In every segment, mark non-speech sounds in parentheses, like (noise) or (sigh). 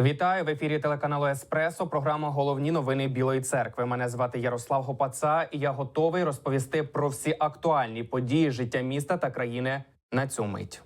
Вітаю в ефірі телеканалу Еспресо. Програма Головні новини Білої церкви. Мене звати Ярослав Гопаца, і я готовий розповісти про всі актуальні події життя міста та країни на цю мить.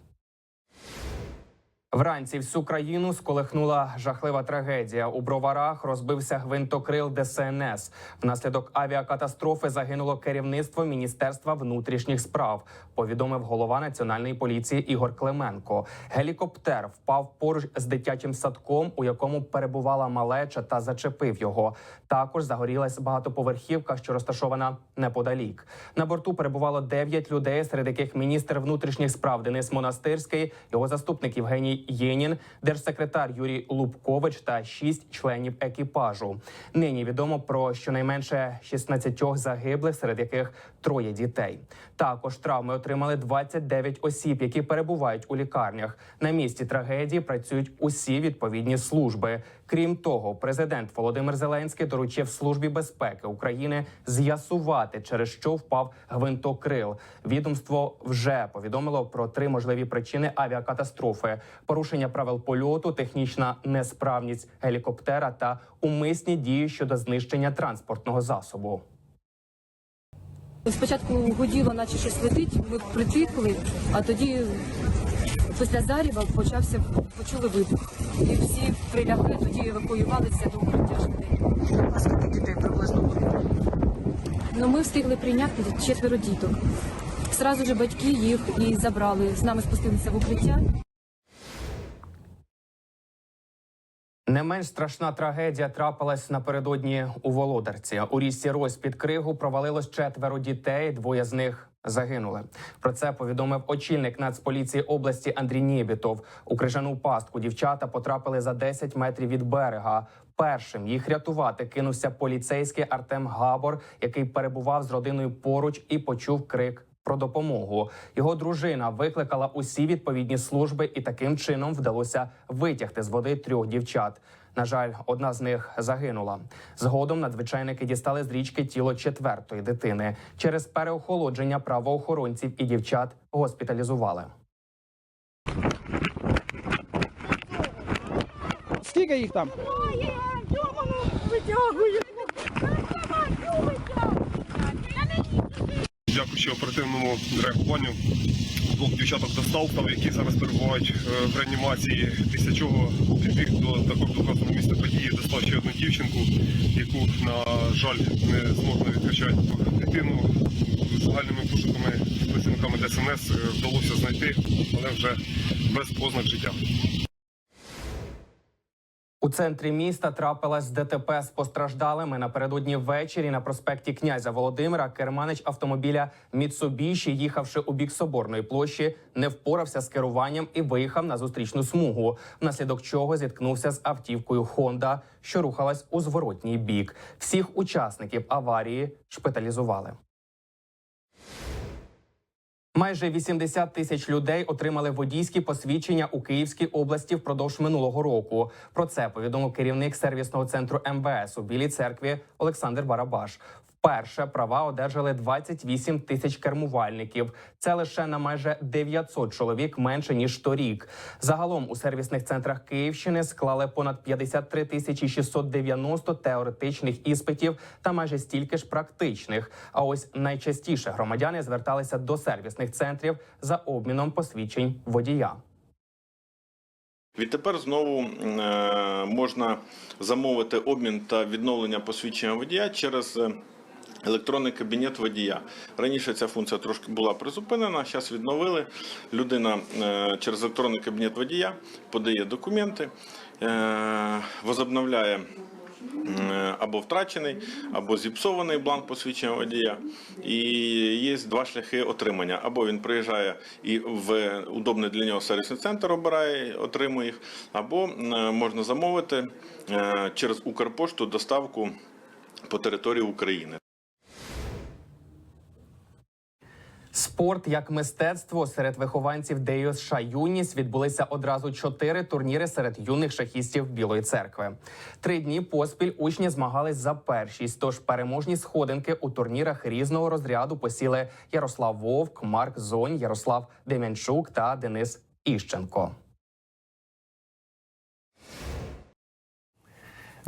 Вранці всю країну сколихнула жахлива трагедія. У броварах розбився гвинтокрил ДСНС. Внаслідок авіакатастрофи загинуло керівництво Міністерства внутрішніх справ. Повідомив голова національної поліції Ігор Клименко. Гелікоптер впав поруч з дитячим садком, у якому перебувала малеча, та зачепив його. Також загорілась багатоповерхівка, що розташована неподалік. На борту перебувало 9 людей, серед яких міністр внутрішніх справ Денис Монастирський, його заступник Євгеній Єнін, держсекретар Юрій Лубкович та 6 членів екіпажу. Нині відомо про щонайменше 16 загиблих, серед яких троє дітей. Також травми отримали 29 осіб, які перебувають у лікарнях. На місці трагедії працюють усі відповідні служби. Крім того, президент Володимир Зеленський доручив службі безпеки України з'ясувати, через що впав гвинтокрил. Відомство вже повідомило про три можливі причини авіакатастрофи: порушення правил польоту, технічна несправність гелікоптера та умисні дії щодо знищення транспортного засобу. Спочатку гуділо, наче щось летить, ми притихли, а тоді після заріва почався, почули вибух. І всі прилягли, тоді евакуювалися до укриття швиденько. А скільки дітей приблизно було? Ну ми встигли прийняти четверо діток. Сразу же батьки їх і забрали. З нами спустилися в укриття. Не менш страшна трагедія трапилась напередодні у Володарці. У річці Рось під Кригу провалилось четверо дітей. Двоє з них загинули. Про це повідомив очільник Нацполіції області Андрій Нєбітов. У крижану пастку дівчата потрапили за 10 метрів від берега. Першим їх рятувати кинувся поліцейський Артем Габор, який перебував з родиною поруч і почув крик. Про допомогу його дружина викликала усі відповідні служби, і таким чином вдалося витягти з води трьох дівчат. На жаль, одна з них загинула. Згодом надзвичайники дістали з річки тіло четвертої дитини. Через переохолодження правоохоронців і дівчат госпіталізували. Скільки їх там? Дякуючи оперативному реагуванню двох дівчаток доставив, які зараз перебувають е, в реанімації. Після чого підбіг до такого доказаного місця події, достав ще одну дівчинку, яку, на жаль, не зможна відкачати дитину. Загальними пошуками працівниками ДСНС е, вдалося знайти, але вже без ознак життя. У центрі міста трапилась ДТП з постраждалими напередодні ввечері на проспекті князя Володимира. Керманич автомобіля Міцубіші, їхавши у бік соборної площі, не впорався з керуванням і виїхав на зустрічну смугу, внаслідок чого зіткнувся з автівкою Хонда, що рухалась у зворотній бік. Всіх учасників аварії шпиталізували. Майже 80 тисяч людей отримали водійські посвідчення у Київській області впродовж минулого року. Про це повідомив керівник сервісного центру МВС у Білій церкві Олександр Барабаш. Вперше права одержали 28 тисяч кермувальників. Це лише на майже 900 чоловік менше ніж торік. Загалом у сервісних центрах Київщини склали понад 53 тисячі 690 теоретичних іспитів та майже стільки ж практичних. А ось найчастіше громадяни зверталися до сервісних центрів за обміном посвідчень водія. Відтепер знову е, можна замовити обмін та відновлення посвідчення водія через е, електронний кабінет водія. Раніше ця функція трошки була призупинена, зараз відновили. Людина е, через електронний кабінет водія подає документи, е, возобновляє е, або втрачений, або зіпсований бланк посвідчення водія. І є два шляхи отримання. Або він приїжджає і в удобний для нього сервісний центр обирає, отримує їх, або можна замовити через Укрпошту доставку по території України. Спорт як мистецтво серед вихованців ДЮС США Юніс відбулися одразу чотири турніри серед юних шахістів Білої церкви. Три дні поспіль учні змагались за першість. Тож переможні сходинки у турнірах різного розряду посіли Ярослав Вовк, Марк Зонь, Ярослав Дем'янчук та Денис Іщенко.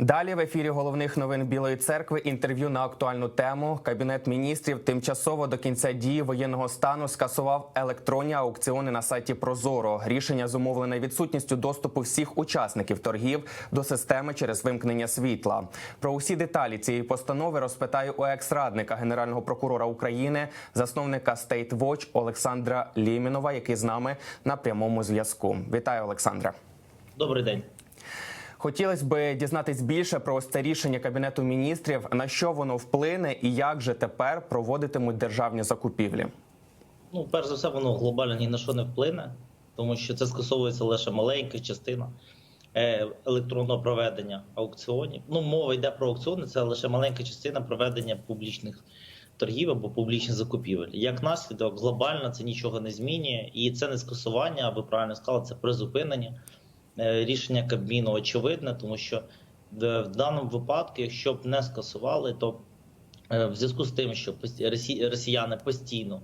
Далі в ефірі головних новин Білої церкви інтерв'ю на актуальну тему. Кабінет міністрів тимчасово до кінця дії воєнного стану скасував електронні аукціони на сайті Прозоро. Рішення зумовлене відсутністю доступу всіх учасників торгів до системи через вимкнення світла. Про усі деталі цієї постанови розпитаю у екс-радника генерального прокурора України, засновника State Watch Олександра Лімінова, який з нами на прямому зв'язку. Вітаю, Олександре. Добрий день. Хотілося б дізнатись більше про ось це рішення кабінету міністрів, на що воно вплине і як же тепер проводитимуть державні закупівлі. Ну, перш за все, воно глобально ні на що не вплине, тому що це скасовується лише маленька частина е, електронного проведення аукціонів. Ну, мова йде про аукціони, це лише маленька частина проведення публічних торгів або публічних закупівель. Як наслідок, глобально це нічого не змінює, і це не скасування, а ви правильно сказали, це призупинення. Е, Рішення Кабміну очевидне, тому що в в даному випадку, якщо б не скасували, то е, в зв'язку з тим, що росіяни постійно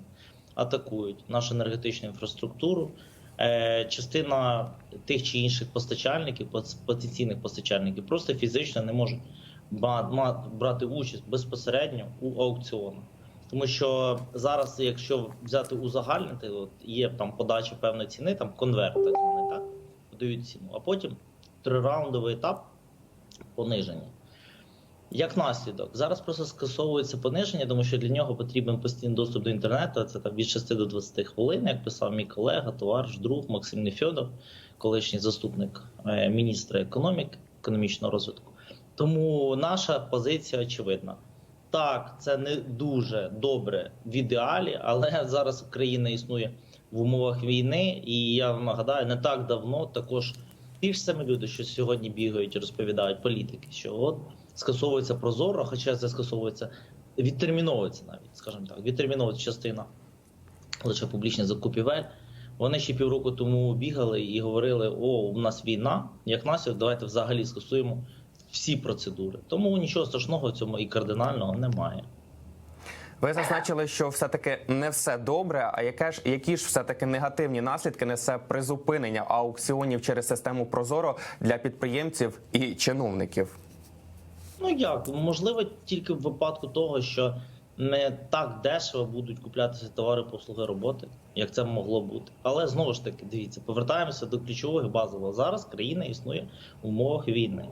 атакують нашу енергетичну інфраструктуру. Е, Частина тих чи інших постачальників, пот- потенційних постачальників, просто фізично не можуть брати участь безпосередньо у аукціонах. Тому що зараз, якщо взяти узагальнити, от є там подача певної ціни, там конверт, подають ціну, а потім трираундовий етап пониження. Як наслідок, зараз просто скасовується пониження, тому що для нього потрібен постійний доступ до інтернету. Це там від 6 до 20 хвилин, як писав мій колега, товариш, друг Максим Нефьодов, колишній заступник е, міністра економіки, економічного розвитку. Тому наша позиція очевидна. Так, це не дуже добре в ідеалі, але (laughs) зараз Україна існує в умовах війни, і я вам нагадаю, не так давно також ті ж самі люди, що сьогодні бігають розповідають політики, що от скасовується прозоро, хоча це скасовується, відтерміновується навіть, скажімо так, відтерміновується частина лише публічних закупівель. Вони ще півроку тому бігали і говорили: о, у нас війна, як наслідок, давайте взагалі скасуємо всі процедури. Тому нічого страшного в цьому і кардинального немає. Ви зазначили, що все таки не все добре. А яке ж які ж все таки негативні наслідки несе призупинення аукціонів через систему Прозоро для підприємців і чиновників? Ну як можливо, тільки в випадку того, що не так дешево будуть куплятися товари, послуги роботи, як це могло бути. Але знову ж таки, дивіться, повертаємося до ключового базового. Зараз країна існує в умовах війни.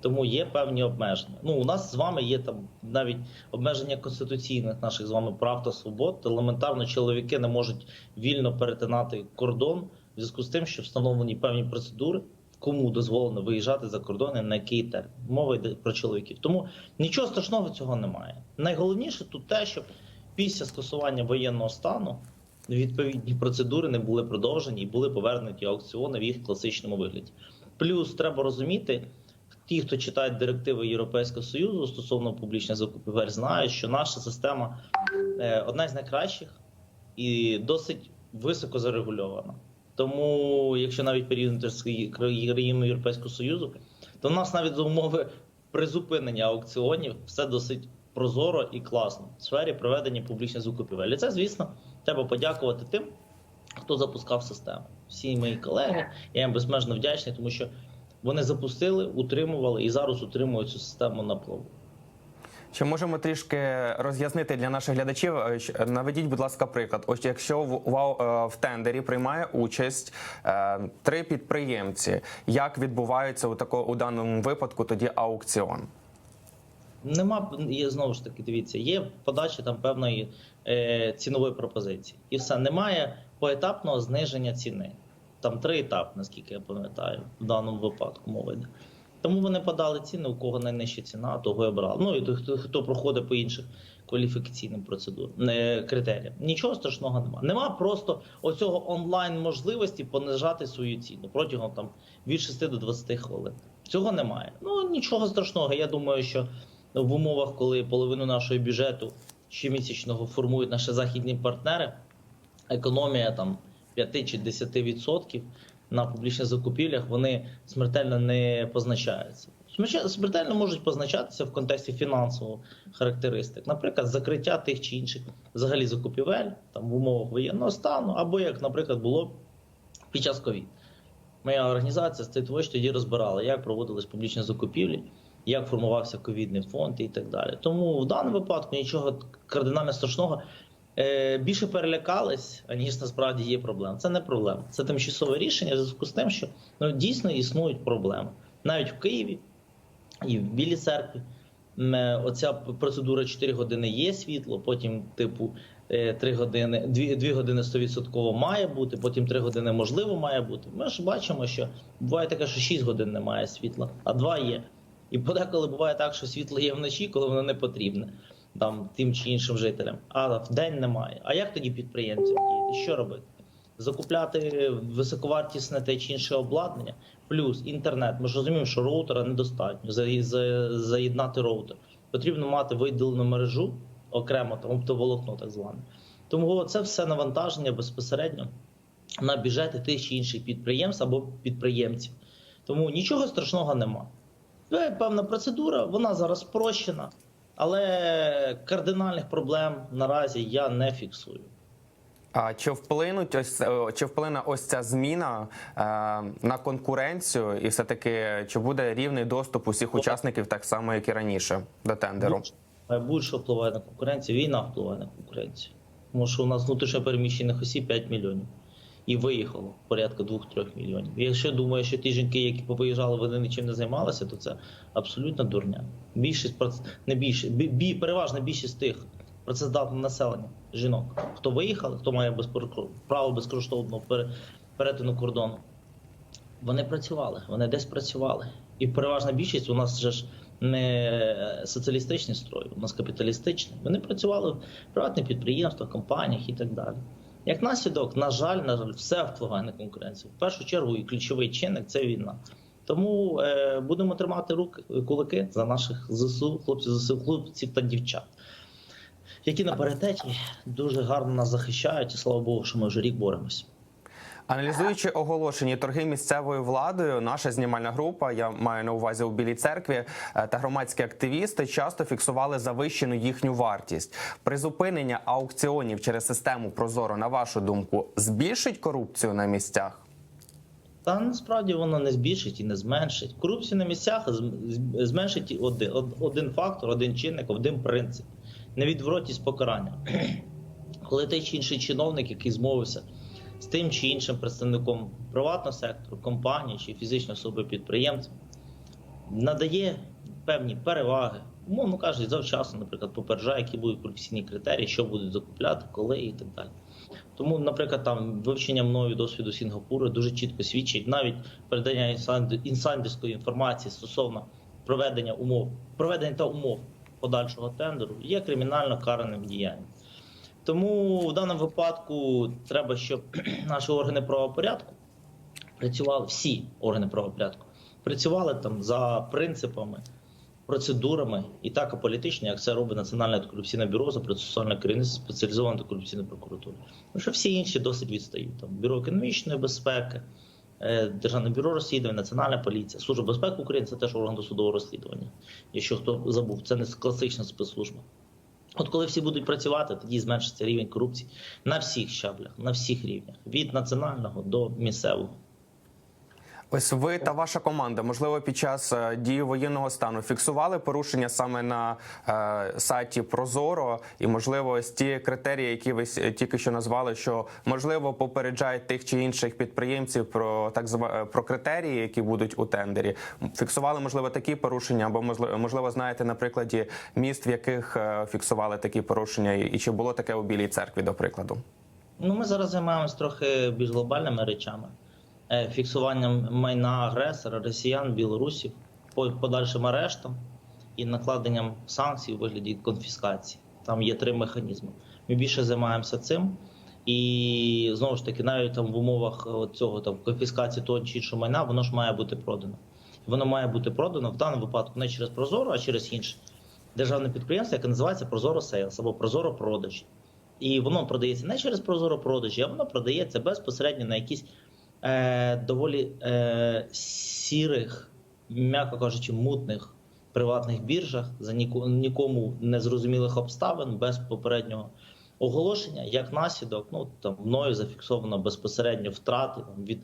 Тому є певні обмеження. Ну у нас з вами є там навіть обмеження конституційних наших з вами прав та свобод. Елементарно чоловіки не можуть вільно перетинати кордон в зв'язку з тим, що встановлені певні процедури, кому дозволено виїжджати за кордони на який термін. Мова йде про чоловіків. Тому нічого страшного цього немає. Найголовніше тут те, що після скасування воєнного стану відповідні процедури не були продовжені і були повернуті аукціони в їх класичному вигляді. Плюс треба розуміти. Ті, хто читають директиви Європейського союзу стосовно публічних закупівель, знають, що наша система е, одна з найкращих і досить високо зарегульована. Тому, якщо навіть порівняти з країнами Європейського союзу, то в нас навіть за умови призупинення аукціонів все досить прозоро і класно в сфері проведення публічних закупівель. І це, звісно, треба подякувати тим, хто запускав систему. Всі мої колеги, я їм безмежно вдячний, тому що вони запустили, утримували і зараз утримують цю систему на плаву. Чи можемо трішки роз'яснити для наших глядачів? е, Наведіть, будь ласка, приклад. Ось якщо в, в, е, в тендері приймає участь е, три підприємці, як відбувається у тако у даному випадку тоді аукціон? Нема є знову ж таки. Дивіться, є подача там певної е, цінової пропозиції, і все немає поетапного зниження ціни. Там три етапи, наскільки я пам'ятаю, в даному випадку мова йде. Тому вони подали ціни, у кого найнижча ціна, того і брали. Ну і хто, хто проходить по інших кваліфікаційним процедурам, не критеріям. Нічого страшного нема. Нема просто оцього онлайн можливості понижати свою ціну протягом там від 6 до 20 хвилин. Цього немає. Ну нічого страшного. Я думаю, що в умовах, коли половину нашого бюджету щомісячного формують наші західні партнери, економія там 5 чи 10% на публічних закупівлях вони смертельно не позначаються. Смертельно можуть позначатися в контексті фінансових характеристик, наприклад, закриття тих чи інших взагалі закупівель там в умовах воєнного стану, або як, наприклад, було під час ковід. Моя організація Watch тоді розбирала, як проводились публічні закупівлі як формувався ковідний фонд і так далі. Тому в даному випадку нічого кардинально страшного. Е, Більше перелякались, аніж насправді є проблема. Це не проблема. Це тимчасове рішення в зв'язку з тим, що ну, дійсно існують проблеми. Навіть в Києві і в Білій церкві. Е, Оця процедура 4 години є світло, потім, типу, 3 години, 2, 2 години 100% має бути, потім 3 години можливо має бути. Ми ж бачимо, що буває таке, що 6 годин немає світла, а 2 є. І подеколи буває так, що світло є вночі, коли воно не потрібне там тим чи іншим жителям, а в день немає. А як тоді підприємцям діяти? Що робити? Закупляти високовартісне те чи інше обладнання, плюс інтернет. Ми ж розуміємо, що роутера недостатньо. За- за- Заєднати роутер. Потрібно мати виділену мережу окремо, там оптоволокно так зване. Тому це все навантаження безпосередньо на бюджети тих чи інших підприємств або підприємців. Тому нічого страшного нема. Певна процедура, вона зараз спрощена, але кардинальних проблем наразі я не фіксую. А чи вплинуть ось е, чи вплине ось ця зміна е, на конкуренцію, і все таки чи буде рівний доступ усіх учасників, так само як і раніше, до тендеру? Будь-що впливає на конкуренцію, війна впливає на конкуренцію. Тому що у нас внутрішньо переміщених осіб 5 мільйонів. І виїхало порядка 2-3 мільйонів. Якщо думаю, що ті жінки, які повиїжджали, вони нічим не займалися, то це абсолютно дурня. Більшість не більше, бі, переважна більшість тих працездатного населення жінок, хто виїхали, хто має право безкоштовного пере- перетину кордону, вони працювали, вони десь працювали. І переважна більшість у нас же ж не соціалістичний строй, у нас капіталістичний. Вони працювали в приватних підприємствах, компаніях і так далі. Як наслідок, на жаль, на жаль, все впливає на конкуренцію. В першу чергу і ключовий чинник це війна. Тому е, будемо тримати руки кулаки за наших ЗСУ, хлопців, ЗСУ, хлопців та дівчат, які на паритеті дуже гарно нас захищають, і слава Богу, що ми вже рік боремось. Аналізуючи оголошені торги місцевою владою, наша знімальна група, я маю на увазі у Білій церкві, е, та громадські активісти часто фіксували завищену їхню вартість. Призупинення аукціонів через систему Прозоро, на вашу думку, збільшить корупцію на місцях? Та насправді воно не збільшить і не зменшить. Корупцію на місцях зменшить один, один фактор, один чинник, один принцип невідворотність покарання. (clears throat) Коли той чи інший чиновник, який змовився з тим чи іншим представником приватного сектору, компанії чи фізичної особи підприємцем, надає певні переваги, умовно кажучи, завчасно, наприклад, попереджає, які будуть корупційні критерії, що будуть закупляти, коли і так далі. Тому, наприклад, там вивчення мною досвіду Сінгапуру дуже чітко свідчить навіть передання інсайд- інсайдерської інформації стосовно проведення умов, проведення та умов подальшого тендеру є кримінально караним діянням. Тому в даному випадку треба, щоб (clears throat) наші органи правопорядку працювали всі органи правопорядку, працювали там за принципами, процедурами і так аполітично, як це робить Національне антикорупційне бюро за процесуальне керівництво спеціалізованої антикорупційної прокуратури. Тому що всі інші досить відстають. Там бюро економічної безпеки, е, Державне бюро розслідувань, Національна поліція, Служба безпеки України це теж орган досудового розслідування. Якщо хто забув, це не класична спецслужба. От коли всі будуть працювати, тоді зменшиться рівень корупції на всіх щаблях, на всіх рівнях, від національного до місцевого. Ось ви та ваша команда, можливо, під час е, дії воєнного стану фіксували порушення саме на е, сайті Прозоро, і можливо, ось ті критерії, які ви тільки що назвали, що можливо попереджають тих чи інших підприємців про так зва е, про критерії, які будуть у тендері. Фіксували можливо такі порушення, або можливо, знаєте на прикладі міст, в яких е, фіксували такі порушення, і чи було таке у Білій церкві, до прикладу. Ну, ми зараз займаємось трохи більш глобальними речами, Е, фіксуванням майна агресора, росіян, білорусів, подальшим арештом і накладенням санкцій у вигляді конфіскації. Там є три механізми. Ми більше займаємося цим. І знову ж таки, навіть там в умовах цього там конфіскації того чи іншого майна, воно ж має бути продано. Воно має бути продано в даному випадку не через Прозоро, а через інше державне підприємство, яке називається Прозоро Сейлс або Прозоро Продажі. І воно продається не через Прозоро продажі, а воно продається безпосередньо на якісь е, доволі е, сірих, м'яко кажучи, мутних приватних біржах за ніко- нікому незрозумілих обставин, без попереднього оголошення, як наслідок, ну там мною зафіксовано безпосередньо втрати там, від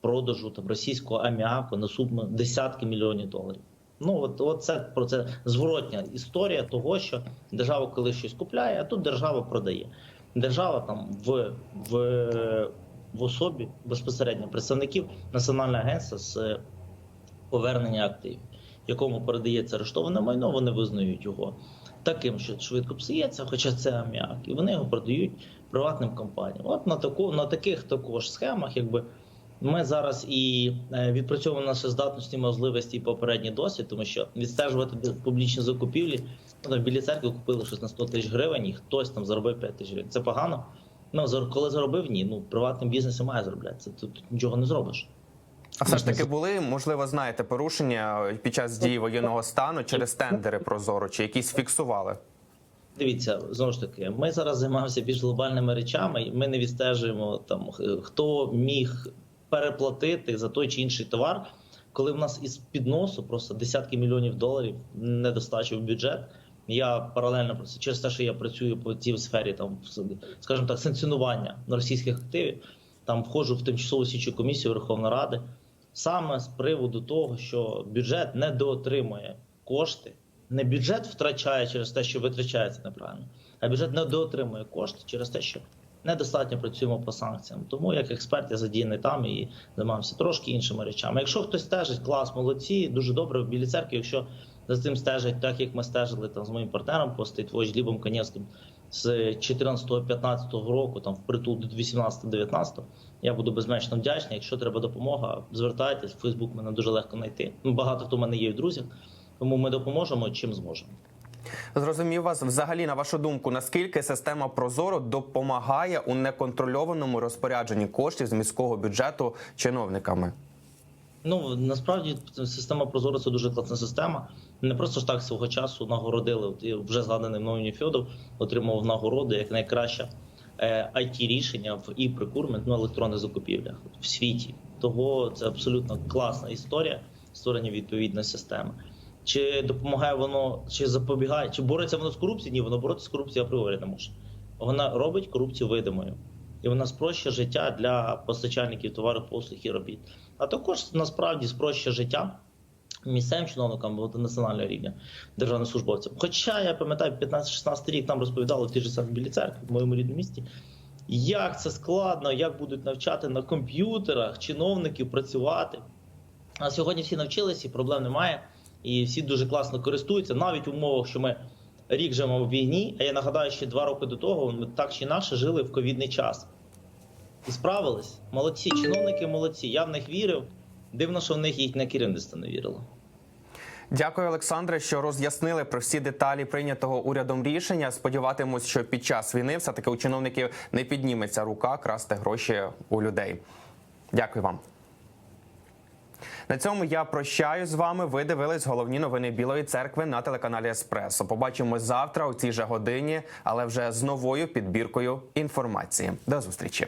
продажу там російського аміаку на суму десятки мільйонів доларів. Ну от, от це про це зворотня історія того, що держава коли щось купляє, а тут держава продає. Держава там в, в, в особі безпосередньо представників Національного агентства з повернення активів, якому передається арештоване майно, вони визнають його таким, що швидко псується, хоча це аміак, і вони його продають приватним компаніям. От на таку на таких також схемах, якби. Ми зараз і е, відпрацьовуємо наші здатності, можливості і попередній досвід, тому що відстежувати публічні закупівлі. Ну, в білій церкві купили щось на 100 тисяч гривень, і хтось там заробив 5 тисяч гривень. Це погано. Ну коли заробив, ні. Ну приватним бізнесом має заробляти. Це тут нічого не зробиш. А все ж таки були, можливо, знаєте, порушення під час дії воєнного стану через тендери прозоро, чи якісь фіксували? Дивіться, знову ж таки, ми зараз займаємося більш глобальними речами, і ми не відстежуємо там хто міг переплатити за той чи інший товар, коли в нас із підносу просто десятки мільйонів доларів недостачі в бюджет. Я паралельно просто через те, що я працюю по цій сфері, там скажімо так, санкціонування російських активів, там входжу в тимчасову слідчу комісію Верховної Ради, саме з приводу того, що бюджет не доотримує кошти. Не бюджет втрачає через те, що витрачається неправильно, а бюджет не доотримує кошти через те, що недостатньо працюємо по санкціям. Тому як експерт я задіяний там і займаємося трошки іншими речами. Якщо хтось стежить, клас, молодці, дуже добре в білій церкві. Якщо за цим стежать, так як ми стежили там з моїм партнером по стейтвоч Лібом Канєвським з 14-15 року, там впритул до 18-19, я буду безмежно вдячний. Якщо треба допомога, звертайтесь. Фейсбук мене дуже легко знайти. Ну, Багато хто в мене є в друзях, тому ми допоможемо чим зможемо. Зрозумів вас взагалі на вашу думку, наскільки система Прозоро допомагає у неконтрольованому розпорядженні коштів з міського бюджету чиновниками? Ну насправді система Прозоро це дуже класна система. Не просто ж так свого часу нагородили. От вже згаданий мною Ніфьодов отримав нагороду як найкраще it рішення в і прикурмент ну, електронних закупівлях в світі. Того це абсолютно класна історія створення відповідної системи. Чи допомагає воно, чи запобігає, чи бореться воно з корупцією? Ні, воно боротися з корупцією апріорі не може. Вона робить корупцію видимою. І вона спрощує життя для постачальників товарів, послуг і робіт. А також насправді спрощує життя місцевим чиновникам національного рівня державним службовцям. Хоча я пам'ятаю, 15-16 рік нам розповідали в тій же самій білій церкві, в моєму рідному місті, як це складно, як будуть навчати на комп'ютерах чиновників працювати. А сьогодні всі навчилися, і проблем немає. І всі дуже класно користуються, навіть в умовах, що ми рік живемо в війні. А я нагадаю, що два роки до того ми так чи інакше жили в ковідний час. І справились. Молодці, чиновники молодці. Я в них вірив. Дивно, що в них їхнє керівництво не вірило. Дякую, Олександре, що роз'яснили про всі деталі прийнятого урядом рішення. Сподіватимусь, що під час війни все таки у чиновників не підніметься рука красти гроші у людей. Дякую вам. На цьому я прощаю з вами. Ви дивились головні новини Білої церкви на телеканалі Еспресо. Побачимось завтра у цій же годині, але вже з новою підбіркою інформації. До зустрічі.